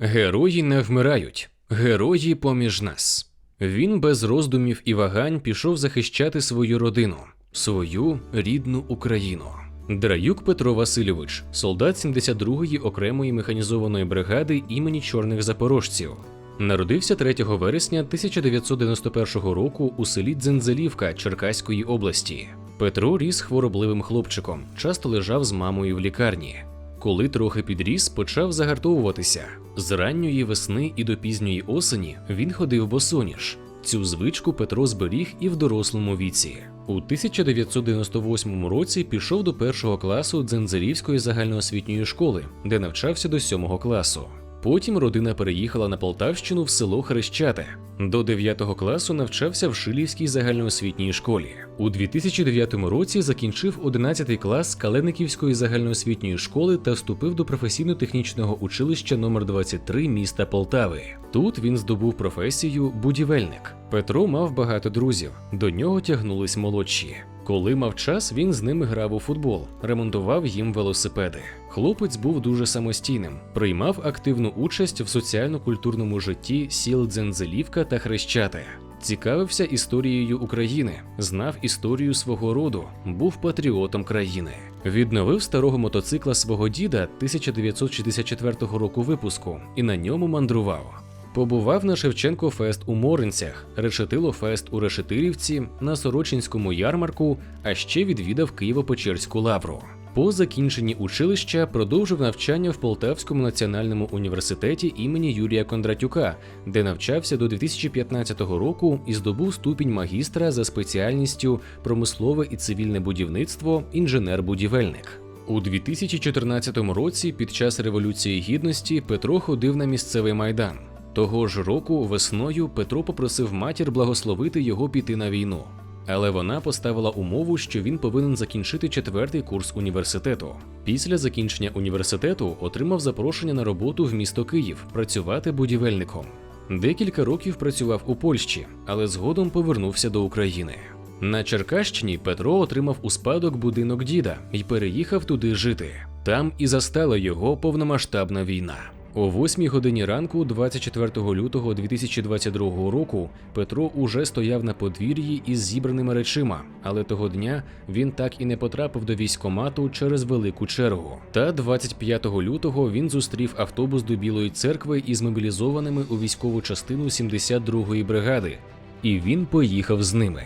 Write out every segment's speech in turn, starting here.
Герої не вмирають, герої поміж нас. Він без роздумів і вагань пішов захищати свою родину, свою рідну Україну. Драюк Петро Васильович, солдат 72-ї окремої механізованої бригади імені чорних запорожців. Народився 3 вересня 1991 року у селі Дзензелівка Черкаської області. Петро ріс хворобливим хлопчиком, часто лежав з мамою в лікарні. Коли трохи підріс, почав загартовуватися. З ранньої весни і до пізньої осені він ходив босоніж. Цю звичку Петро зберіг і в дорослому віці. У 1998 році пішов до першого класу Дзензерівської загальноосвітньої школи, де навчався до сьомого класу. Потім родина переїхала на Полтавщину в село Хрещате. До 9 класу навчався в Шилівській загальноосвітній школі. У 2009 році закінчив 11 клас Калениківської загальноосвітньої школи та вступив до професійно-технічного училища номер 23 міста Полтави. Тут він здобув професію будівельник. Петро мав багато друзів, до нього тягнулись молодші. Коли мав час, він з ними грав у футбол, ремонтував їм велосипеди. Хлопець був дуже самостійним, приймав активну участь в соціально-культурному житті сіл Дзензелівка та Хрещати. Цікавився історією України, знав історію свого роду, був патріотом країни. Відновив старого мотоцикла свого діда 1964 року випуску і на ньому мандрував. Побував на Шевченко Фест у Моринцях, Решетило Фест у Решетилівці, на Сорочинському ярмарку, а ще відвідав Києво-Печерську лавру. По закінченні училища продовжив навчання в Полтавському національному університеті імені Юрія Кондратюка, де навчався до 2015 року і здобув ступінь магістра за спеціальністю промислове і цивільне будівництво інженер-будівельник. У 2014 році, під час Революції Гідності, Петро ходив на місцевий майдан. Того ж року весною Петро попросив матір благословити його піти на війну. Але вона поставила умову, що він повинен закінчити четвертий курс університету. Після закінчення університету отримав запрошення на роботу в місто Київ працювати будівельником. Декілька років працював у Польщі, але згодом повернувся до України. На Черкащині Петро отримав у спадок будинок діда і переїхав туди жити. Там і застала його повномасштабна війна. О 8 годині ранку, 24 лютого 2022 року, Петро уже стояв на подвір'ї із зібраними речима, але того дня він так і не потрапив до військомату через велику чергу. Та 25 лютого він зустрів автобус до Білої церкви із мобілізованими у військову частину 72-ї бригади, і він поїхав з ними.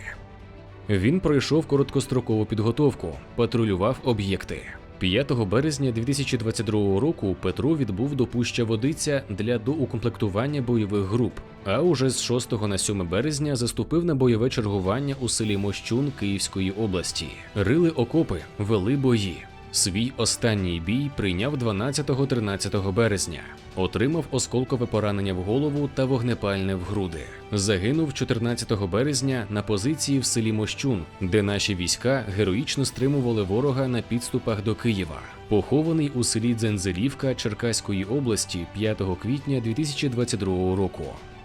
Він пройшов короткострокову підготовку, патрулював об'єкти. 5 березня 2022 року Петро відбув до Пуща Водиця для доукомплектування бойових груп. А уже з 6 на 7 березня заступив на бойове чергування у селі Мощун Київської області. Рили окопи, вели бої. Свій останній бій прийняв 12-13 березня. Отримав осколкове поранення в голову та вогнепальне в груди. Загинув 14 березня на позиції в селі Мощун, де наші війська героїчно стримували ворога на підступах до Києва. Похований у селі Дзензелівка Черкаської області 5 квітня 2022 року.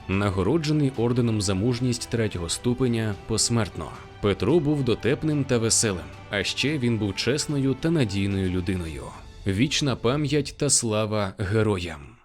Нагороджений орденом за мужність третього ступеня посмертно. Петро був дотепним та веселим, а ще він був чесною та надійною людиною. Вічна пам'ять та слава героям.